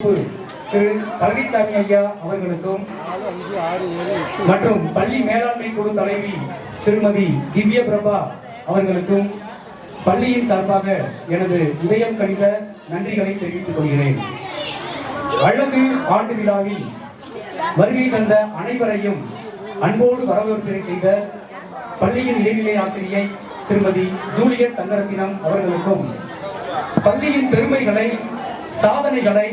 திரு பழனிசாமி ஐயா அவர்களுக்கும் மற்றும் பள்ளி மேலாண்மை குழு தலைவி திருமதி திவ்ய பிரபா அவர்களுக்கும் பள்ளியின் சார்பாக எனது இதயம் கணித நன்றிகளை தெரிவித்துக் கொள்கிறேன். அழகு ஆண்டு விழாவில் வருகை தந்த அனைவரையும் அன்போடு வரவேற்பினை செய்த பள்ளியின் இடைநிலை ஆசிரியை திருமதி ஜூலியட் தங்கரத்தினம் அவர்களுக்கும் பள்ளியின் பெருமைகளை சாதனைகளை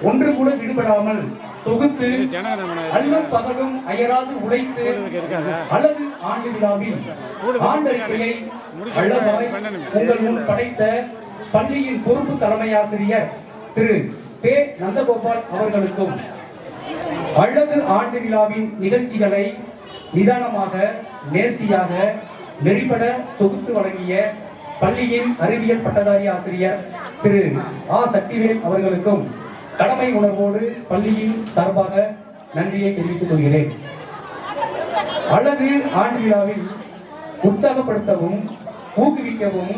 ஒன்று கூட விடுபடாமல் தொகுத்து அல்லும் பகலும் அயராது உழைத்து அழகு ஆண்டு விழாவில் ஆண்டறிக்கையை அழகாய் உங்கள் முன் படைத்த பள்ளியின் பொறுப்பு தலைமை ஆசிரியர் திரு பே நந்தகோபால் அவர்களுக்கும் அழகு ஆண்டு விழாவின் நிகழ்ச்சிகளை நிதானமாக நேர்த்தியாக நெறிப்பட தொகுத்து வழங்கிய பள்ளியின் அறிவியல் பட்டதாரி ஆசிரியர் திரு ஆ. சக்திவேல் அவர்களுக்கும் கடமை உணர்வோடு பள்ளியின் சார்பாக நன்றியை தெரிவித்துக் கொள்கிறேன். அழகு ஆண்டு விழாவில் உற்சாகப்படுத்தவும் ஊக்குவிக்கவும்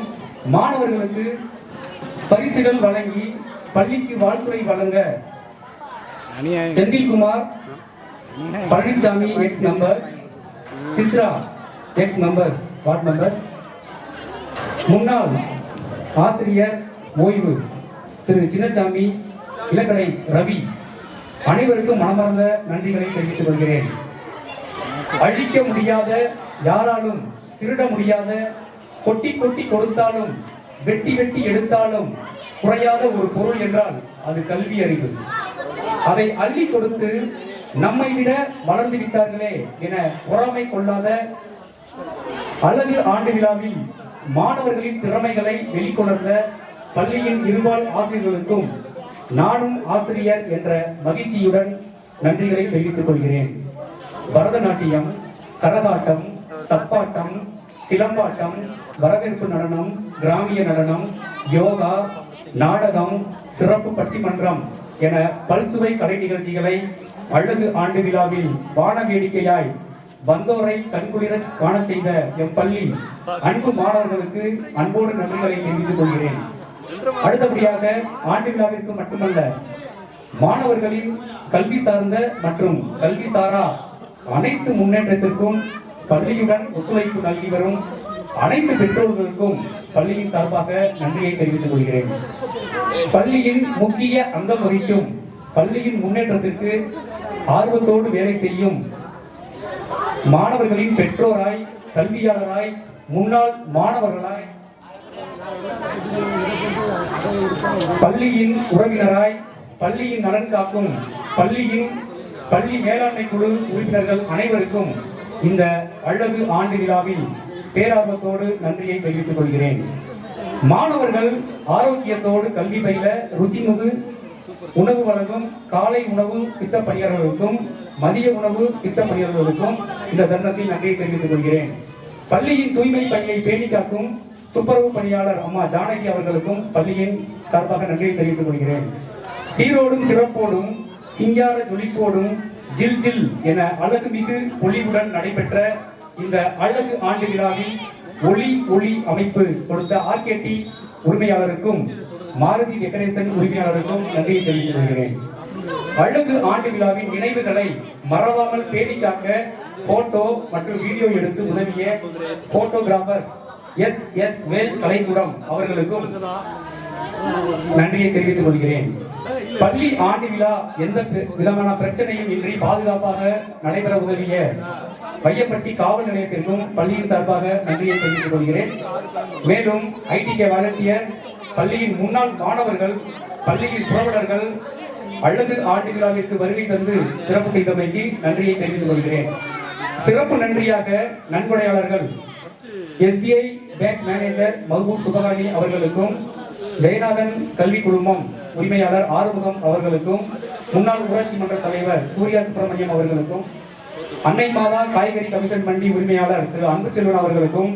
மாணவர்களுக்கு பரிசுகள் வழங்கி பள்ளிக்கு வாழ்த்துறை வழங்க Senthilkumar Palanisamy ex number Chitra ex numbers ward number முன்னாள் ஆசிரியர் ஓய்வு திரு சின்னசாமி இளங்கலை ரவி அனைவருக்கும் மனமார்ந்த நன்றிகளை தெரிவித்துக் கொள்கிறேன். அழிக்க முடியாத யாராலும் திருட முடியாத கொட்டி கொட்டி கொடுத்தாலும் வெட்டி வெட்டி எடுத்தாலும் குறையாத ஒரு பொருள் என்றால் அது கல்வி அறிவு. அதை அள்ளி கொடுத்து நம்மை விட வளர்ந்து விட்டார்களே என பொறாமை கொள்ளாத அழகு ஆண்டு விழாவில் மாணவர்களின் திறமைகளை வெளிக்கொணர்ந்த பள்ளியின் இருபால் ஆசிரியர்களுக்கும் நானும் ஆசிரியர் என்ற மகிழ்ச்சியுடன் நன்றிகளை தெரிவித்துக் கொள்கிறேன். பரதநாட்டியம் கரகாட்டம் தப்பாட்டம் சிலம்பாட்டம் வரவேற்பு நடனம் கிராமிய நடனம் யோகா நாடகம் சிறப்பு பட்டிமன்றம் என பல்சுவை கலை நிகழ்ச்சிகளை அழகு ஆண்டு விழாவில் வான வேடிக்கையாய் வந்தோரை கண்குளிர காண செய்த எம் பள்ளி அன்பு மாணவர்களுக்கு அன்போடு நன்றிகளை தெரிவித்துக் கொள்கிறேன். அடுத்தபடியாக ஆண்டு விழாவிற்கு மட்டுமல்ல மாணவர்களின் கல்வி சார்ந்த மற்றும் கல்வி சாரா அனைத்து முன்னேற்றத்திற்கும் பள்ளியுடன் ஒத்துழைப்பு நல்கி வரும் அனைத்து பெற்றோர்களுக்கும் பள்ளியின் சார்பாக நன்றியை தெரிவித்துக் கொள்கிறேன். பள்ளியின் முக்கிய அங்கம் வகிக்கும் பள்ளியின் முன்னேற்றத்திற்கு ஆர்வத்தோடு வேலை செய்யும் மாணவர்களின் பெற்றோராய் கல்வியாளராய் முன்னாள் மாணவர்களாய் பள்ளியின் உறவினராய் பள்ளியின் நலன் காக்கும் பள்ளியின் பள்ளி மேலாண்மை குழு உறுப்பினர்கள் அனைவருக்கும் இந்த அழகு ஆண்டு விழாவில் பேரார்வத்தோடு நன்றியை தெரிவித்துக் கொள்கிறேன். மாணவர்கள் ஆரோக்கியத்தோடு கல்வி பயில ருசிமுகு உணவு வழங்கும் காலை உணவு திட்ட பணியாளர்களுக்கும் மதிய உணவு திட்ட பணியாளர்களுக்கும் இந்த தருணத்தில் நன்றியை தெரிவித்துக் கொள்கிறேன். பள்ளியின் தூய்மை பணியை பேணி காக்கும் துப்புரவு பணியாளர் அம்மா ஜானகி அவர்களுக்கும் பள்ளியின் சார்பாக நன்றியை தெரிவித்துக் கொள்கிறேன். சீரோடும் சிறப்போடும் சிங்கார ஜொலிப்போடும் ஜில் ஜில் என அழகு மிகு பொலிவுடன் நடைபெற்ற இந்த அழகு ஆண்டு விழாவில் ஒளி ஒளி அமைப்பு கொடுத்த ஆர்கேடி உரிமையாளருக்கும் மாருதி டெக்கரேஷன் உரிமையாளருக்கும் நன்றியை தெரிவித்துக் கொள்கிறேன். அழகு ஆண்டு விழாவின் நினைவுகளை மறவாமல் பேணி காக்க போட்டோ மற்றும் வீடியோ எடுத்து உதவிய போட்டோகிராஃபர்ஸ் எஸ் எஸ் வேல்ஸ் கலைக்கூடம் அவர்களுக்கும் நன்றியை தெரிவித்துக் கொள்கிறேன். பள்ளி ஆண்டு விழா எந்த விதமான பிரச்சனையும் இன்றி பாதுகாப்பாக நடைபெற உதவிய வையப்பட்டி காவல் நிலையத்திற்கும் பள்ளியின் சார்பாக நன்றியை தெரிவித்துக் கொள்கிறேன். மேலும் ஐடிகே வாலண்டியர் பள்ளியின் முன்னாள் மாணவர்கள் பள்ளியின் புறவலர்கள் அல்லது ஆண்டு விழாவிற்கு வருகை தந்து சிறப்பு செய்தமைக்கு நன்றியை தெரிவித்துக் கொள்கிறேன். சிறப்பு நன்றியாக நன்கொடையாளர்கள் SBI bank manager Mahaboob Subhani அவர்களுக்கும் ஜெயநாதன் கல்வி குழுமம் உரிமையாளர் ஆறுமுகம் அவர்களுக்கும் முன்னாள் ஊராட்சி மன்ற தலைவர் சூர்யா சுப்பிரமணியம் அவர்களுக்கும் அன்னை மாதா காய்கறி கமிஷன் மண்டி உரிமையாளர் திரு அன்புச்செல்வன் அவர்களுக்கும்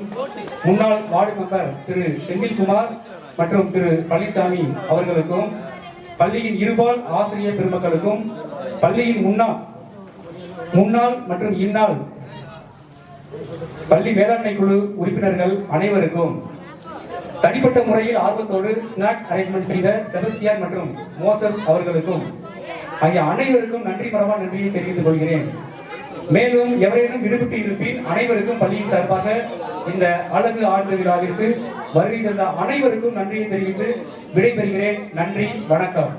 முன்னாள் வார்டு மெம்பர் திரு செந்தில்குமார் மற்றும் திரு பழனிசாமி அவர்களுக்கும் பள்ளியின் இருபால் ஆசிரியர் பெருமக்களுக்கும் பள்ளியின் முன்னாள் முன்னாள் மற்றும் இந்நாள் பள்ளி மேலாண்மை குழு உறுப்பினர்கள் அனைவருக்கும் தனிப்பட்ட முறையில் ஆர்வத்தோடு ஸ்நாக்ஸ் அரேஞ்ச்மெண்ட் செய்த செபஸ்தியான் மற்றும் மோசஸ் அவர்களுக்கும் ஆகிய அனைவருக்கும் நன்றி மரபா நன்றியை தெரிவித்துக் கொள்கிறேன். மேலும் எவரேனும் விடுபட்டு இருப்பின் அனைவருக்கும் பள்ளியின் சார்பாக இந்த அழகு ஆண்டு விழாவிற்கு வருகை தந்த அனைவருக்கும் நன்றியை தெரிவித்து விடைபெறுகிறேன். நன்றி வணக்கம்.